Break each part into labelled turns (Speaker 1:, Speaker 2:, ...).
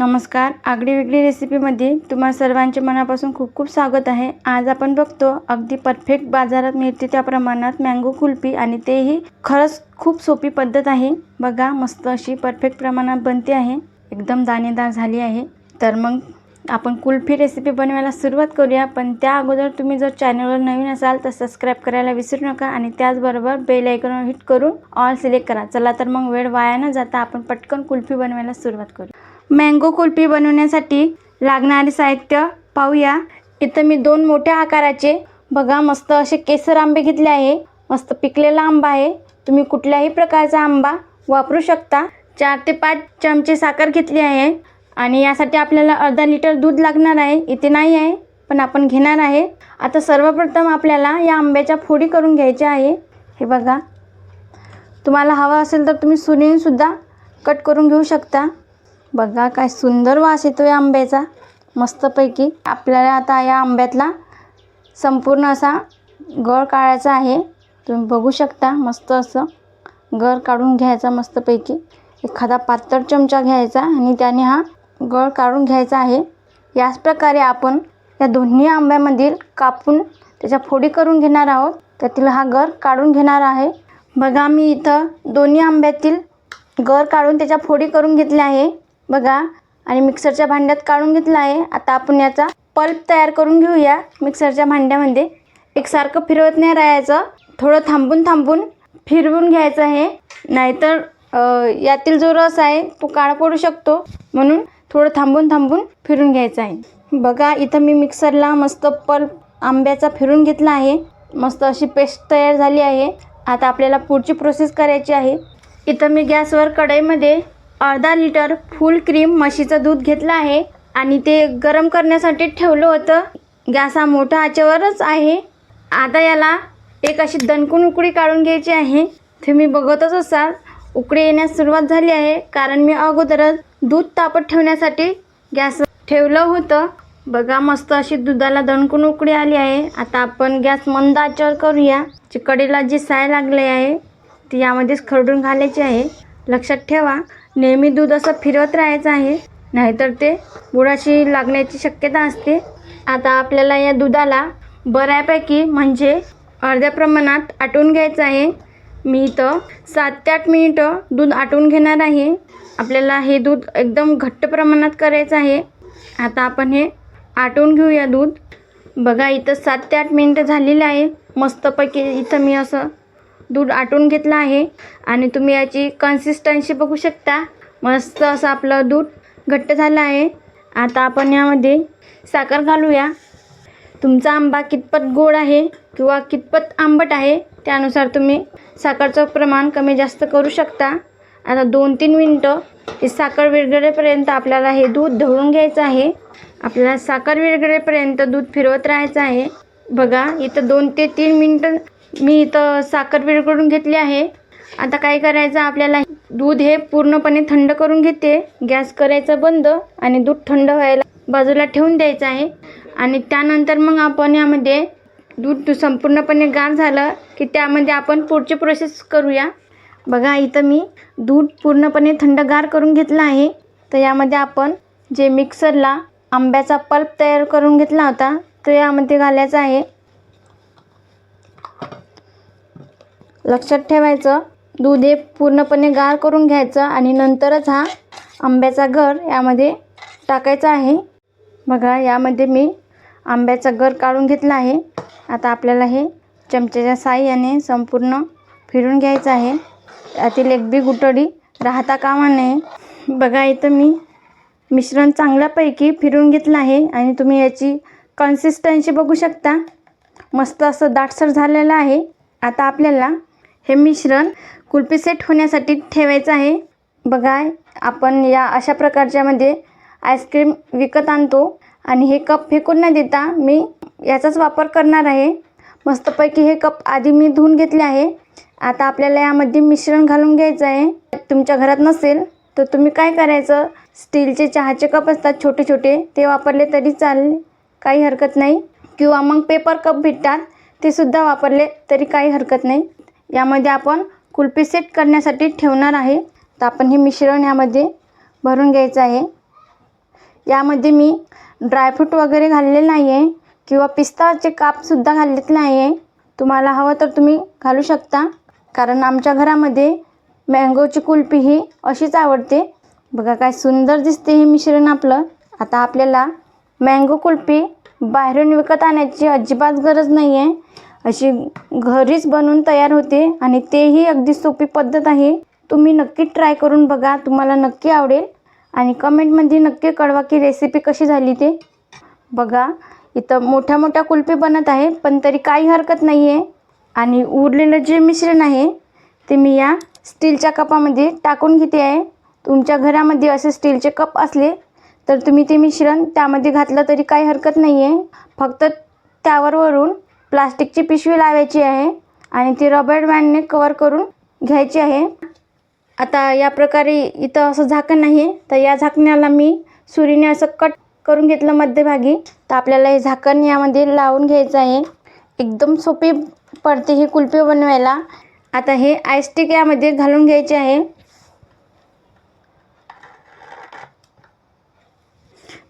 Speaker 1: नमस्कार. आगळीवेगळी रेसिपीमध्ये तुम्हा सर्वांचे मनापासून खूप खूप स्वागत आहे. आज आपण बघतो अगदी परफेक्ट बाजारात मिळते त्या प्रमाणात मँगो कुल्फी आणि तेही खरंच खूप सोपी पद्धत आहे. बघा मस्त अशी परफेक्ट प्रमाणात बनते आहे. एकदम दाणेदार झाली आहे. तर मग आपण कुल्फी रेसिपी बनवायला सुरुवात करूया. पण त्या अगोदर तुम्ही जर चॅनलवर नवीन असाल तर सबस्क्राईब करायला विसरू नका आणि त्याचबरोबर बेल आयकॉनवर हिट करून ऑल सिलेक्ट करा. चला तर मग वेळ वाया न जाता आपण पटकन कुल्फी बनवायला सुरुवात करू. मँगो कुल्फी बनवण्यासाठी लागणारे साहित्य पाहूया. इथं मी दोन मोठ्या आकाराचे बघा मस्त असे केसर आंबे घेतले आहे. मस्त पिकलेला आंबा आहे. तुम्ही कुठल्याही प्रकारचा आंबा वापरू शकता. चार ते पाच चमचे साखर घेतली आहे आणि यासाठी आपल्याला अर्धा लिटर दूध लागणार आहे. इथे नाही आहे पण आपण घेणार आहे. आता सर्वप्रथम आपल्याला या आंब्याच्या फोडी करून घ्यायच्या आहे. हे बघा. तुम्हाला हवं असेल तर तुम्ही सुनेसुद्धा कट करून घेऊ शकता. बघा काय सुंदर वास येतो आहे आंब्याचा मस्तपैकी. आपल्याला आता या आंब्यातला संपूर्ण असा गळ काढायचा आहे. तुम्ही बघू शकता मस्त असं गर काढून घ्यायचा मस्तपैकी. एखादा पातळ चमचा घ्यायचा आणि त्याने हा गळ काढून घ्यायचा आहे. याच प्रकारे आपण या दोन्ही आंब्यामधील कापून त्याच्या फोडी करून घेणार आहोत. त्यातील हा गर काढून घेणार आहे. बघा मी इथं दोन्ही आंब्यातील गर काढून त्याच्या फोडी करून घेतल्या आहे. बघा. आणि मिक्सरच्या भांड्यात काढून घेतला आहे. आता आपण याचा पल्प तयार करून घेऊया. मिक्सरच्या भांड्यामध्ये एकसारखं फिरवत नाही राहायचं. थोडं थांबून थांबून फिरवून घ्यायचं आहे. नाहीतर यातील जो रस आहे तो काळा पडू शकतो. म्हणून थोडं थांबून थांबून फिरून घ्यायचं आहे. बघा इथं मी मिक्सरला मस्त पल्प आंब्याचा फिरून घेतला आहे. मस्त अशी पेस्ट तयार झाली आहे. आता आपल्याला पुढची प्रोसेस करायची आहे. इथं मी गॅसवर कढईमध्ये अर्धा लिटर फुल क्रीम म्हशीचं दूध घेतलं आहे आणि ते गरम करण्यासाठी ठेवलं होतं. गॅस हा मोठा आचेवरच आहे. आता याला एक अशी दणकून उकडी काढून घ्यायची आहे. तुम्ही बघतच असाल उकडी येण्यास सुरुवात झाली आहे. कारण मी अगोदरच दूध तापत ठेवण्यासाठी गॅस ठेवलं होतं. बघा मस्त अशी दुधाला दणकून उकडी आली आहे. आता आपण गॅस मंद आचेवर करूया. जी कडेला जी साय लागली आहे ती यामध्येच खरडून घालायची आहे. लक्षात ठेवा नेहमी दूध असं फिरवत राहायचं आहे. नाहीतर ते बुडाशी लागण्याची शक्यता असते. आता आपल्याला या दुधाला बऱ्यापैकी म्हणजे अर्ध्या प्रमाणात आटवून घ्यायचं आहे. मी इथं सात ते आठ मिनिटं दूध आटवून घेणार आहे. आपल्याला हे दूध एकदम घट्ट प्रमाणात करायचं आहे. आता आपण हे आटून घेऊया दूध. बघा इथं सात ते आठ मिनिटं झालेली आहे. मस्तपैकी इथं मी असं दूध आटवून घेतलं आहे. आणि तुम्ही याची कन्सिस्टन्सी बघू शकता. मस्त असं आपलं दूध घट्ट झालं आहे. आता आपण यामध्ये साखर घालूया. तुमचा आंबा कितपत गोड आहे किंवा कितपत आंबट आहे त्यानुसार तुम्ही साखरचं प्रमाण कमी जास्त करू शकता. आता दोन तीन मिनटं हे साखर विरगळेपर्यंत आपल्याला हे दूध ढवळून घ्यायचं आहे. आपल्याला साखर विरगळेपर्यंत दूध फिरवत राहायचं आहे. बघा इथं दोन ते तीन मिनटं मी इथं साखर विरघळून घेतली आहे. आता काय करायचं? आपल्याला दूध हे पूर्णपणे थंड करून घेते. गॅस करायचा बंद आणि दूध थंड व्हायला बाजूला ठेवून द्यायचं आहे. आणि त्यानंतर मग आपण यामध्ये दूध संपूर्णपणे गार झालं की त्यामध्ये आपण पुढची प्रोसेस करूया. बघा इथं मी दूध पूर्णपणे थंडगार करून घेतलं आहे. तर यामध्ये आपण जे मिक्सरला आंब्याचा पल्प तयार करून घेतला होता तो यामध्ये घालायचा आहे. लक्षात ठेवायचं. दूध हे पूर्णपणे गार करून घ्यायचं आणि नंतरच हा आंब्याचा गर यामध्ये टाकायचा आहे. बघा यामध्ये मी आंब्याचा गर काढून घेतला आहे. आता आपल्याला हे चमच्याच्या साह्याने संपूर्ण फिरून घ्यायचं आहे. यातील एक बी गुटडी राहता कामा नये. बघा इथं मी मिश्रण चांगल्यापैकी फिरून घेतलं आहे आणि तुम्ही याची कन्सिस्टन्सी बघू शकता. मस्त असं दाटसर झालेलं आहे. आता आपल्याला हे मिश्रण कुल्फी सेट होण्यासाठी ठेवायचं आहे. बघा आपण या अशा प्रकारच्यामध्ये आईस्क्रीम विकत आणतो आणि हे कप फेकून न देता मी याचाच वापर करणार आहे. मस्तपैकी हे कप आधी मी धुवून घेतले आहे. आता आपल्याला यामध्ये मिश्रण घालून घ्यायचं आहे. तुमच्या घरात नसेल तर तुम्ही काय करायचं? स्टीलचे चहाचे कप असतात छोटे छोटे ते वापरले तरी चालेल. काही हरकत नाही. किंवा मग पेपर कप भेटतात ते सुद्धा वापरले तरी काही हरकत नाही. यामध्ये आपण कुल्फी सेट करण्यासाठी ठेवणार आहे. तर आपण हे मिश्रण यामध्ये भरून घ्यायचं आहे. यामध्ये मी ड्रायफ्रूट वगैरे घाललेलं नाही आहे किंवा पिस्ताचे कापसुद्धा घाललेत नाही आहे तुम्हाला हवं तर तुम्ही घालू शकता. कारण आमच्या घरामध्ये मँगोची कुल्फी ही अशीच आवडते. बघा काय सुंदर दिसते हे मिश्रण आपलं. आता आपल्याला मँगो कुल्फी बाहेरून विकत आणायची अजिबात गरज नाही आहे अशी घरीच बनवून तयार होते आणि तेही अगदी सोपी पद्धत आहे. तुम्ही नक्की ट्राय करून बघा तुम्हाला नक्की आवडेल. आणि कमेंटमध्ये नक्की कळवा की रेसिपी कशी झाली ते. बघा इथं मोठ्या मोठ्या कुल्फी बनत आहे पण तरी काही हरकत नाही आहे आणि उरलेलं जे मिश्रण आहे ते मी या स्टीलच्या कपामध्ये टाकून घेते आहे. तुमच्या घरामध्ये असे स्टीलचे कप असले तर तुम्ही ते मिश्रण त्यामध्ये घातलं तरी काही हरकत नाही आहे फक्त त्यावर वरून प्लास्टिकची पिशवी लावायची आहे आणि ती रबर बँडने कवर करून घ्यायची आहे. आता या प्रकारे इथं असं झाकण आहे तर या झाकण्याला मी सुरीने असं कट करून घेतलं मध्यभागी. तर आपल्याला हे झाकण यामध्ये लावून घ्यायचं आहे. एकदम सोपी पडते ही कुल्फी बनवायला. आता हे आयस्टिक यामध्ये घालून घ्यायचे आहे.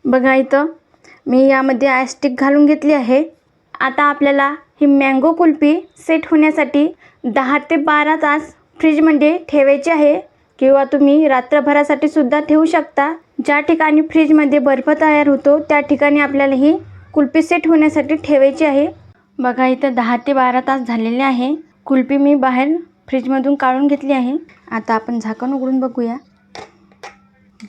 Speaker 1: बघा इथं मी यामध्ये आयस्टिक घालून घेतली आहे. आता आपल्याला ही मँगो कुल्फी सेट होण्यासाठी दहा ते बारा तास फ्रीजमध्ये ठेवायची आहे. किंवा तुम्ही रात्रभरासाठी सुद्धा ठेवू शकता. ज्या ठिकाणी फ्रीजमध्ये बर्फ तयार होतो त्या ठिकाणी आपल्याला ही कुल्फी सेट होण्यासाठी ठेवायची आहे. बघा इथं दहा ते बारा तास झालेले आहे. कुल्फी मी बाहेर फ्रीजमधून काढून घेतली आहे. आता आपण झाकण उघडून बघूया.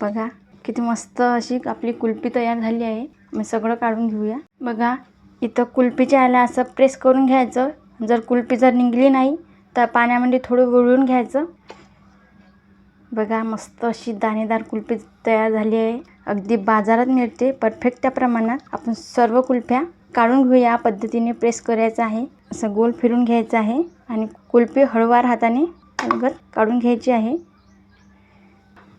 Speaker 1: बघा किती मस्त अशी आपली कुल्फी तयार झाली आहे. मी सगळं काढून घेऊया. बघा इथं कुल्फीच्या याला असं प्रेस करून घ्यायचं. जर कुल्फी जर निघली नाही तर पाण्यामध्ये थोडं वळून घ्यायचं. बघा मस्त अशी दाणेदार कुल्फी तयार झाली आहे. अगदी बाजारात मिळते. परफेक्ट त्या प्रमाणात आपण सर्व कुल्फ्या काढून घेऊया. या पद्धतीने प्रेस करायचं आहे. असं गोल फिरून घ्यायचं आहे. आणि कुल्फी हळूवार हाताने अलगद काढून घ्यायची आहे.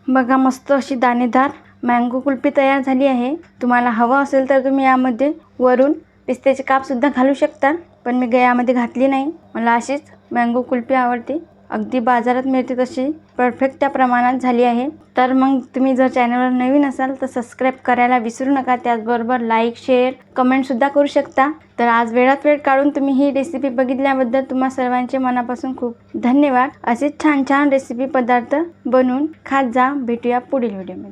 Speaker 1: बघा मस्त अशी दाणेदार मँगो कुल्फी तयार झाली आहे. तुम्हाला हवं असेल तर तुम्ही यामध्ये वरून पिस्त्याचे कापसुद्धा घालू शकता पण मी गयामध्ये घातली नाही. मला अशीच मँगो कुल्फी आवडते. अगदी बाजारात मिळते तशी. परफेक्ट त्या प्रमाणात झाली आहे. तर मग तुम्ही जर चॅनलवर नवीन असाल तर सबस्क्राईब करायला विसरू नका. त्याचबरोबर लाईक शेअर कमेंटसुद्धा करू शकता. तर आज वेळात वेळ काढून तुम्ही ही रेसिपी बघितल्याबद्दल तुम्हा सर्वांचे मनापासून खूप धन्यवाद. असेच छान छान रेसिपी पदार्थ बनवून खात जा. भेटूया पुढील व्हिडिओमध्ये